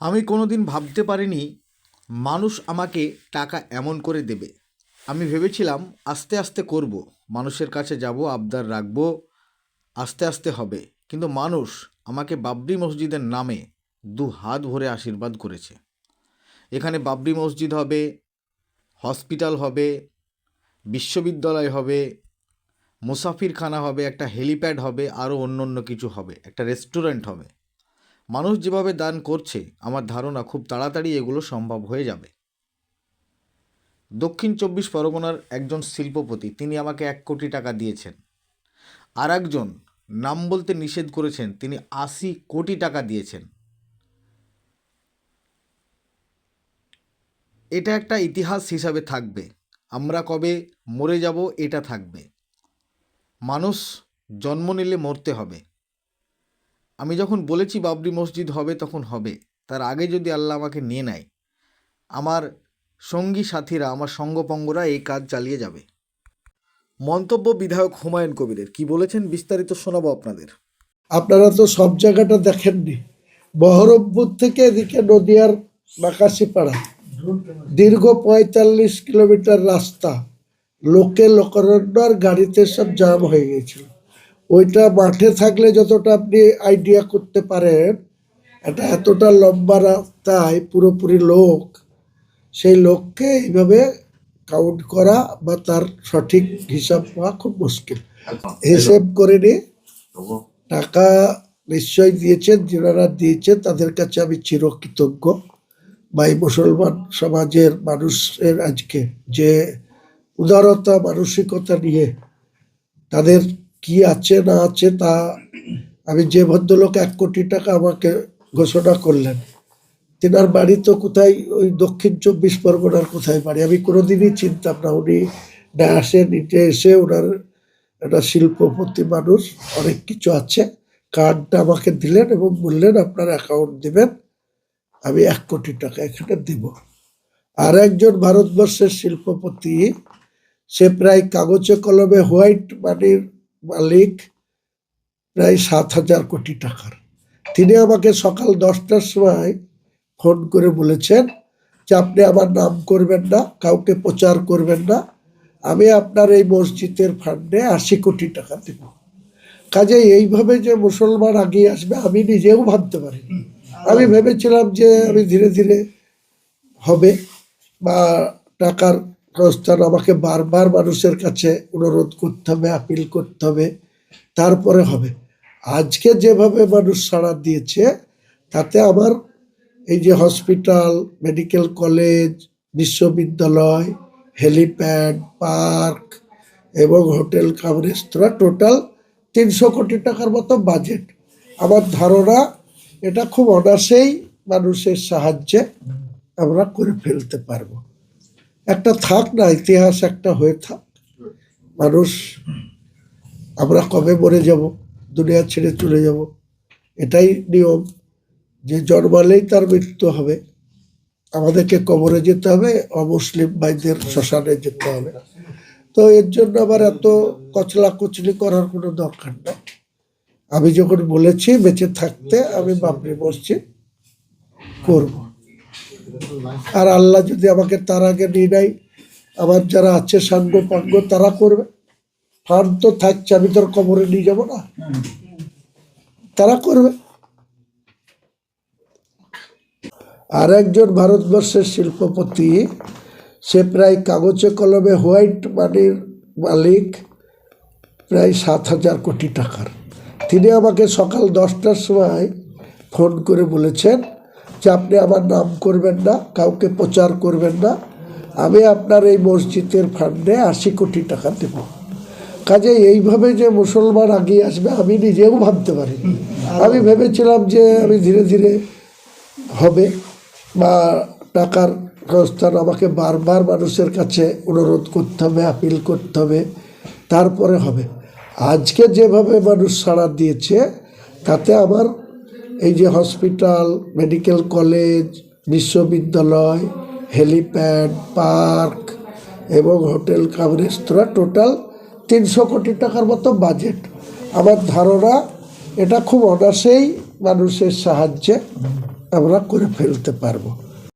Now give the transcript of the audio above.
আমি কোনো দিন ভাবতে পারিনি মানুষ আমাকে টাকা এমন করে দেবে। আমি ভেবেছিলাম আস্তে আস্তে করব, মানুষের কাছে যাব, আবদার রাখব, আস্তে আস্তে হবে। কিন্তু মানুষ আমাকে বাবরি মসজিদের নামে দু হাত ভরে আশীর্বাদ করেছে। এখানে বাবরি মসজিদ হবে, হসপিটাল হবে, বিশ্ববিদ্যালয় হবে, মুসাফিরখানা হবে, একটা হেলিপ্যাড হবে, আরও অন্য অন্য কিছু হবে, একটা রেস্টুরেন্ট হবে। মানুষ যেভাবে দান করছে, আমার ধারণা খুব তাড়াতাড়ি এগুলো সম্ভব হয়ে যাবে। দক্ষিণ চব্বিশ পরগনার একজন শিল্পপতি, তিনি আমাকে এক কোটি টাকা দিয়েছেন। আর একজন নাম বলতে নিষেধ করেছেন, তিনি আশি কোটি টাকা দিয়েছেন। এটা একটা ইতিহাস হিসাবে থাকবে। আমরা কবে মরে যাব, এটা থাকবে। মানুষ জন্ম নিলে মরতে হবে। আমি যখন বলেছি বাবরি মসজিদ হবে, তখন হবে। তার আগে যদি আল্লাহ আমাকে নিয়ে নেয়, আমার সঙ্গী সাথীরা, আমার সঙ্গপঙ্গরা এই কাজ চালিয়ে যাবে। মন্তব্য বিধায়ক হুমায়ুন কবিরের। কি বলেছেন বিস্তারিত শোনাবো আপনাদের। আপনারা তো সব জায়গাটা দেখেননি। বহরমপুর থেকে এদিকে নদিয়ার নাকাশিপাড়া দীর্ঘ পঁয়তাল্লিশ কিলোমিটার রাস্তা। লোকে লোকারণ্য আর গাড়িতে সব জাম হয়ে গেছিল ওইটা মাঠে থাকলে যতটা আপনি আইডিয়া করতে পারেন, এটা এতটা লম্বা রাস্তায় পুরোপুরি লোক, সেই লোককে এইভাবে কাউন্ট করা বা তার সঠিক হিসাব পাওয়া খুব মুশকিল। হিসেব করে নিয়ে টাকা নিশ্চয় দিয়েছেন, যারা দিয়েছেন তাদের কাছে আমি চিরকৃতজ্ঞ। বা এই মুসলমান সমাজের মানুষের আজকে যে উদারতা, মানসিকতা নিয়ে তাদের কি আছে, না আছে, তা আমি যে ভদ্রলোক এক কোটি টাকা আমাকে ঘোষণা করলেন, তেনার বাড়ি তো কোথায়, ওই দক্ষিণ চব্বিশ পরগনার কোথায় বাড়ি? আমি কোনোদিনই চিনতাম না উনি না আসে নিতে এসে ওনার একটা শিল্পপতি মানুষ, অনেক কিছু আছে, কার্ডটা আমাকে দিলেন এবং বললেন, আপনার অ্যাকাউন্ট দিবেন, আমি এক কোটি টাকা এখানে দিব। আর একজন ভারতবর্ষের শিল্পপতি, সে প্রায় কাগজে কলমে হোয়াইট মানির মালিক প্রায় সাত হাজার কোটি টাকার। তিনি আমাকে সকাল দশটার সময় ফোন করে বলেছেন যে, আপনি আমার নাম করবেন না, কাউকে প্রচার করবেন না। আমি আপনার এই মসজিদের ফান্ডে আশি কোটি টাকা দেব। কাজে এইভাবে যে মুসলমান আগিয়ে আসবে, আমি নিজেও ভাবতে পারিনি। আমি ভেবেছিলাম যে, আমি ধীরে ধীরে হবে বা টাকার প্রস্থান আমাকে বারবার মানুষের কাছে অনুরোধ করতে হবে, আপিল করতে হবে, তারপরে হবে। আজকে যেভাবে মানুষ সাড়া দিয়েছে, তাতে আমার এই যে হসপিটাল, মেডিকেল কলেজ, বিশ্ববিদ্যালয়, হেলিপ্যাড, পার্ক এবং হোটেল কাম রেস্তোরাঁ টোটাল তিনশো কোটি টাকার মতো বাজেট। আমার ধারণা এটা খুব অনাসেই মানুষের সাহায্যে আমরা করে ফেলতে পারব। একটা থাক না, ইতিহাস একটা হয়ে থাক। মানুষ, আমরা কবে মরে যাব? দুনিয়া ছেড়ে চলে যাব। এটাই নিয়ম। যে জন্মালেই তার মৃত্যু হবে। আমাদেরকে কবরে যেতে হবে, অমুসলিম ভাইদের শ্মশানে যেতে হবে। তো এর জন্য আবার এত কচলা কচলি করার কোনো দরকার নেই আমি যখন বলেছি, বেঁচে থাকতে আমি বাবরি মসজিদ করব। আর আল্লাহ যদি আমাকে তার আগে নিয়ে নেয়, আমার যারা আছে সাঙ্গ পাঙ্গ, তারা করবে। ফান্ড তো থাকছে, আমি তোর কবরে নিয়ে যাব না। তারা করবে। আর একজন ভারতবর্ষের শিল্পপতি, সে প্রায় কাগজে কলমে হোয়াইট মানির মালিক, প্রায় সাত হাজার কোটি টাকার। তিনি আমাকে সকাল দশটার সময় ফোন করে বলেছেন যে আপনি আমার নাম করবেন না, কাউকে প্রচার করবেন না। আমি আপনার এই মসজিদের ফান্ডে আশি কোটি টাকা দেব। কাজে এইভাবে যে মুসলমান আগিয়ে আসবে, আমি নিজেও ভাবতে পারি। আমি ভেবেছিলাম যে আমি ধীরে ধীরে হবে, বা টাকার প্রস্থান আমাকে বারবার মানুষের কাছে অনুরোধ করতে হবে, আপিল করতে হবে, তারপরে হবে। আজকে যেভাবে মানুষ সাড়া দিয়েছে, তাতে আমার এই যে হসপিটাল, মেডিকেল কলেজ, বিশ্ববিদ্যালয়, হেলিপ্যাড, পার্ক এবং হোটেল কাম রেস্তোরাঁ টোটাল তিনশো কোটি টাকার মতো বাজেট। আমার ধারণা, এটা খুব অনাসেই মানুষের সাহায্যে আমরা করে ফেলতে পারব।